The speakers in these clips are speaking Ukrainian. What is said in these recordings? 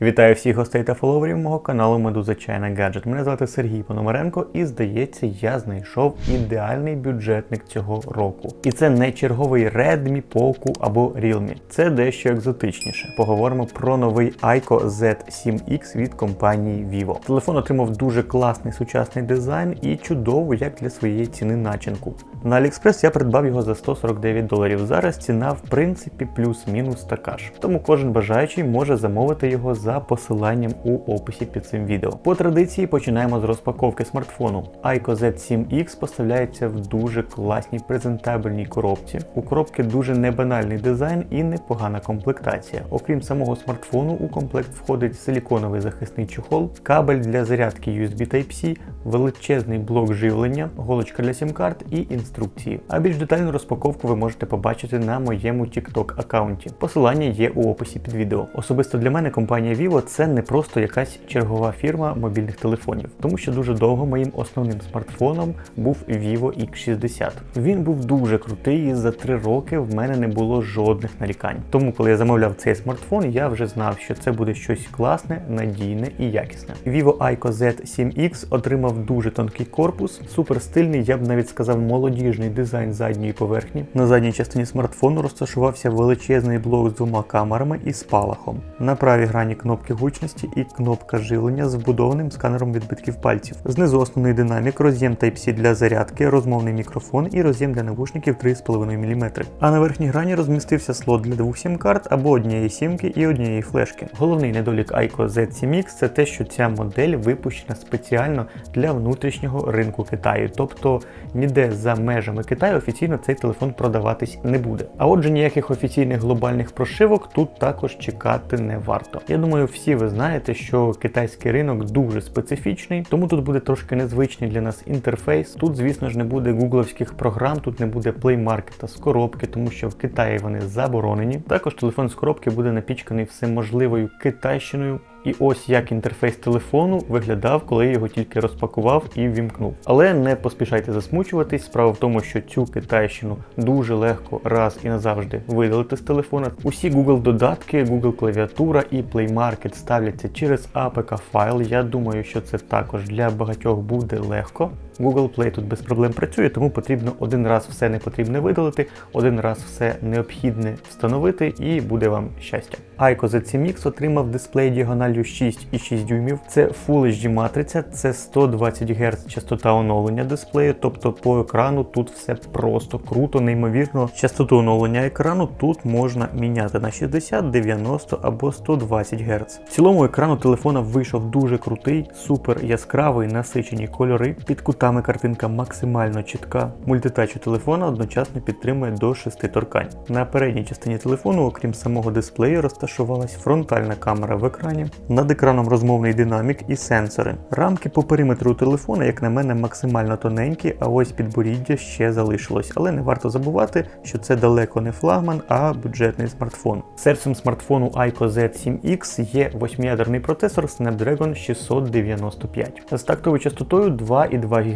Вітаю всіх гостей та фоловерів мого каналу Медуза Чайна Гаджет. Мене звати Сергій Пономаренко, і здається, я знайшов ідеальний бюджетник цього року. І це не черговий Redmi, Poco або Realme. Це дещо екзотичніше. Поговоримо про новий Aiko Z7X від компанії Vivo. Телефон отримав дуже класний сучасний дизайн і чудову, як для своєї ціни начинку. На AliExpress я придбав його за 149 доларів. Зараз ціна в принципі плюс-мінус така ж. Тому кожен бажаючий може замовити його за посиланням у описі під цим відео. По традиції починаємо з розпаковки смартфону. Aiko Z7X поставляється в дуже класній презентабельній коробці. У коробки дуже небанальний дизайн і непогана комплектація. Окрім самого смартфону, у комплект входить силіконовий захисний чохол, кабель для зарядки USB Type-C, величезний блок живлення, голочка для сім-карт і інструкції. А більш детальну розпаковку ви можете побачити на моєму TikTok аккаунті. Посилання є у описі під відео. Особисто для мене компанія Vivo це не просто якась чергова фірма мобільних телефонів, тому що дуже довго моїм основним смартфоном був Vivo X60. Він був дуже крутий, і за 3 роки в мене не було жодних нарікань. Тому, коли я замовляв цей смартфон, я вже знав, що це буде щось класне, надійне і якісне. Vivo Aiko Z7X отримав дуже тонкий корпус, супер стильний, я б навіть сказав, молодіжний дизайн задньої поверхні. На задній частині смартфону розташувався величезний блок з двома камерами і спалахом. На правій грані кнопки гучності і кнопка живлення з вбудованим сканером відбитків пальців. Знизу основний динамік, роз'єм Type-C для зарядки, розмовний мікрофон і роз'єм для навушників 3,5 мм. А на верхній грані розмістився слот для двох сім-карт або однієї сімки і однієї флешки. Головний недолік Aiko Z7X це те, що ця модель випущена спеціально для внутрішнього ринку Китаю, тобто ніде за межами Китаю офіційно цей телефон продаватись не буде. А отже, ніяких офіційних глобальних прошивок тут також чекати не варто. Я думаю, всі ви знаєте, що китайський ринок дуже специфічний, тому тут буде трошки незвичний для нас інтерфейс. Тут, звісно ж, не буде гугловських програм, тут не буде плеймаркета з коробки, тому що в Китаї вони заборонені. Також телефон з коробки буде напічканий всеможливою китайщиною. І ось як інтерфейс телефону виглядав, коли я його тільки розпакував і ввімкнув. Але не поспішайте засмучуватись. Справа в тому, що цю китайщину дуже легко раз і назавжди видалити з телефона. Усі Google додатки, Google клавіатура і Play Market ставляться через APK файл. Я думаю, що це також для багатьох буде легко. Google Play тут без проблем працює, тому потрібно один раз все непотрібне видалити, один раз все необхідне встановити, і буде вам щастя. Aiko Z7X отримав дисплей діагональю 6,6 дюймів. Це Full HD матриця, це 120 Гц частота оновлення дисплею, тобто по екрану тут все просто круто, неймовірно. Частоту оновлення екрану тут можна міняти на 60, 90 або 120 Гц. В цілому екрану телефона вийшов дуже крутий, супер яскравий, насичені кольори. Під кутами картинка максимально чітка. Мультитач у телефона одночасно підтримує до 6 торкань. На передній частині телефону, окрім самого дисплею, розташувалась фронтальна камера в екрані. Над екраном розмовний динамік і сенсори. Рамки по периметру телефона, як на мене, максимально тоненькі, а ось підборіддя ще залишилось. Але не варто забувати, що це далеко не флагман, а бюджетний смартфон. Серцем смартфону Aiko Z7X є восьмиядерний процесор Snapdragon 695 з тактовою частотою 2,2 ГГц.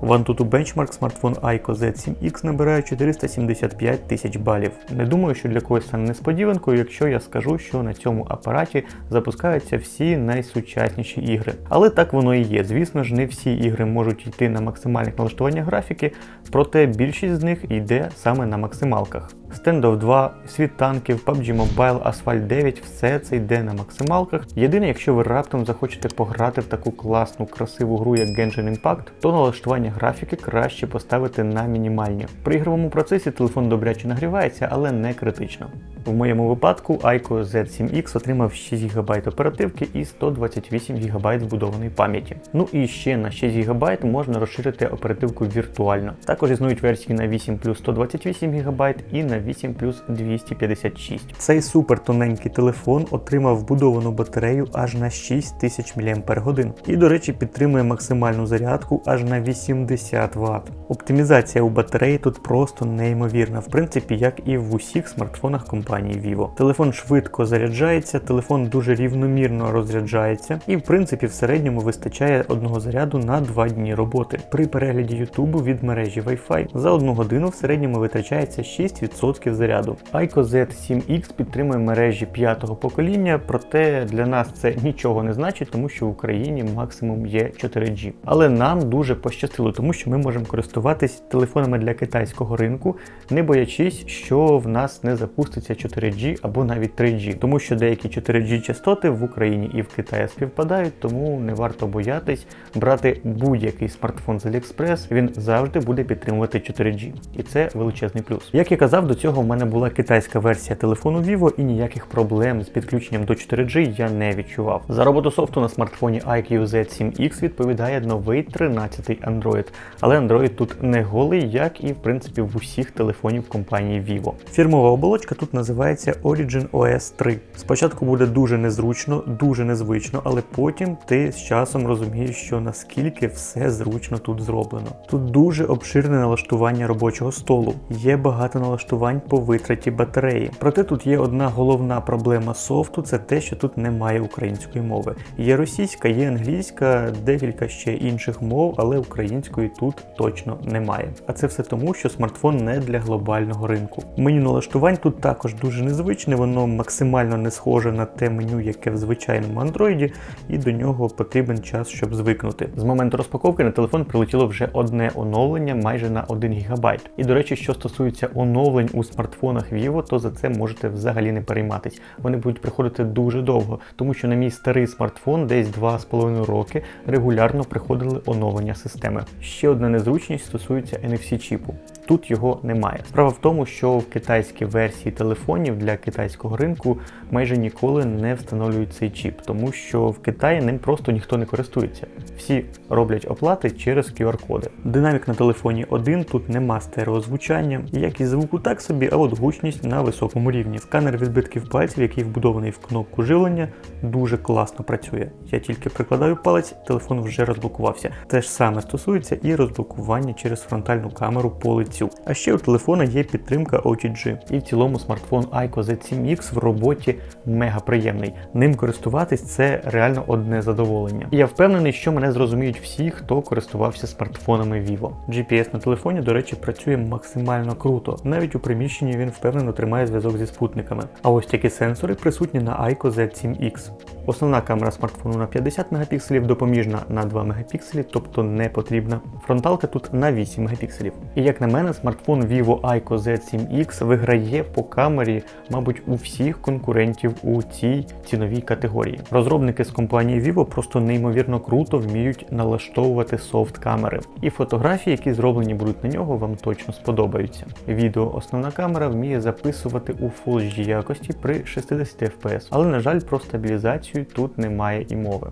В Antutu Benchmark смартфон Aiko Z7X набирає 475 тисяч балів. Не думаю, що для когось стане несподіванкою, якщо я скажу, що на цьому апараті запускаються всі найсучасніші ігри. Але так воно і є. Звісно ж, не всі ігри можуть йти на максимальних налаштуваннях графіки, проте більшість з них йде саме на максималках. Standoff 2, світ танків, PUBG Mobile, Asphalt 9, все це йде на максималках. Єдине, якщо ви раптом захочете пограти в таку класну, красиву гру, як Genshin Impact, то налаштування графіки краще поставити на мінімальні. При ігровому процесі телефон добряче нагрівається, але не критично. В моєму випадку Aiko Z7X отримав 6 ГБ оперативки і 128 ГБ вбудованої пам'яті. Ну і ще на 6 ГБ можна розширити оперативку віртуально. Також існують версії на 8 плюс 128 ГБ і на 8 плюс 256. Цей супер тоненький телефон отримав вбудовану батарею аж на 6000 мАч. І, до речі, підтримує максимальну зарядку аж на 80 Вт. Оптимізація у батареї тут просто неймовірна, в принципі, як і в усіх смартфонах компанії Vivo. Телефон швидко заряджається, телефон дуже рівномірно розряджається, і в принципі в середньому вистачає одного заряду на 2 дні роботи. При перегляді YouTube від мережі Wi-Fi за одну годину в середньому витрачається 6% 100% заряду. ICO Z7X підтримує мережі п'ятого покоління, проте для нас це нічого не значить, тому що в Україні максимум є 4G. Але нам дуже пощастило, тому що ми можемо користуватись телефонами для китайського ринку, не боячись, що в нас не запуститься 4G або навіть 3G, тому що деякі 4G частоти в Україні і в Китаї співпадають, тому не варто боятись брати будь-який смартфон з AliExpress, він завжди буде підтримувати 4G. І це величезний плюс. Як я казав, до цього в мене була китайська версія телефону Vivo і ніяких проблем з підключенням до 4G я не відчував. За роботу софту на смартфоні IQ Z7X відповідає новий 13-й Android, але Android тут не голий, як і в принципі в усіх телефонів компанії Vivo. Фірмова оболочка тут називається Origin OS 3. Спочатку буде дуже незручно, дуже незвично, але потім ти з часом розумієш, що наскільки все зручно тут зроблено. Тут дуже обширне налаштування робочого столу, є багато налаштувань по витраті батареї. Проте тут є одна головна проблема софту: це те, що тут немає української мови. Є російська, є англійська, декілька ще інших мов, але української тут точно немає. А це все тому, що смартфон не для глобального ринку. Меню налаштувань тут також дуже незвичне, воно максимально не схоже на те меню, яке в звичайному андроїді, і до нього потрібен час, щоб звикнути. З моменту розпаковки на телефон прилетіло вже одне оновлення майже на 1 ГБ. І до речі, що стосується оновлень у смартфонах Vivo, то за це можете взагалі не перейматись. Вони будуть приходити дуже довго, тому що на мій старий смартфон десь 2,5 роки регулярно приходили оновлення системи. Ще одна незручність стосується NFC чіпу. Тут його немає. Справа в тому, що в китайській версії телефонів для китайського ринку майже ніколи не встановлюють цей чіп, тому що в Китаї ним просто ніхто не користується. Всі роблять оплати через QR-коди. Динамік на телефоні один, тут нема стереозвучання, якість звуку так собі, а от гучність на високому рівні. Сканер відбитків пальців, який вбудований в кнопку живлення, дуже класно працює. Я тільки прикладаю палець, телефон вже розблокувався. Те ж саме стосується і розблокування через фронтальну камеру по лицю. А ще у телефона є підтримка OTG. І в цілому смартфон ICO Z7X в роботі мега приємний. Ним користуватись це реально одне задоволення. І я впевнений, що мене зрозуміють всі, хто користувався смартфонами Vivo. GPS на телефоні, до речі, працює максимально круто. Навіть у приміщенні він впевнено тримає зв'язок зі спутниками. А ось такі сенсори присутні на ICO Z7X. Основна камера смартфону на 50 Мп, допоміжна на 2 Мп, тобто не потрібна. Фронталка тут на 8 Мп. І як на мене, смартфон Vivo ICO Z7X виграє по камері, мабуть, у всіх конкурентів у цій ціновій категорії. Розробники з компанії Vivo просто неймовірно круто вміють налаштовувати софт камери. І фотографії, які зроблені будуть на нього, вам точно сподобаються. Відео основна камера вміє записувати у Full HD якості при 60 FPS, але на жаль, про стабілізацію тут немає і мови.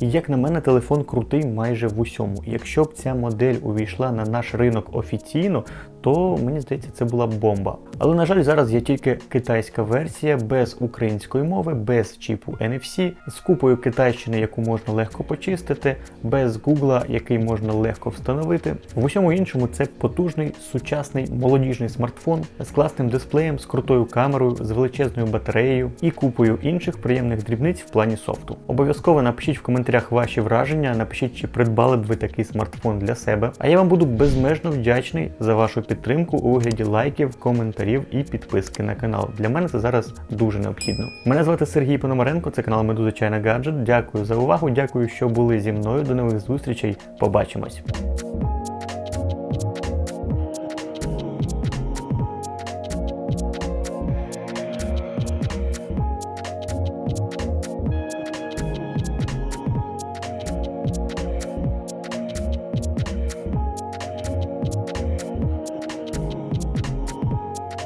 І як на мене, телефон крутий майже в усьому. Якщо б ця модель увійшла на наш ринок офіційно, то мені здається, це була б бомба. Але на жаль, зараз є тільки китайська версія без української мови, без чіпу NFC, з купою китайщини, яку можна легко почистити, без гугла, який можна легко встановити. В усьому іншому це потужний сучасний молодіжний смартфон з класним дисплеєм, з крутою камерою, з величезною батареєю і купою інших приємних дрібниць в плані софту. Обов'язково напишіть в коментарях ваші враження, напишіть, чи придбали б ви такий смартфон для себе. А я вам буду безмежно вдячний за вашу підтримку у вигляді лайків, коментарів і підписки на канал. Для мене це зараз дуже необхідно. Мене звати Сергій Пономаренко, це канал Медуза Чайна Гаджет. Дякую за увагу, дякую, що були зі мною. До нових зустрічей. Побачимось.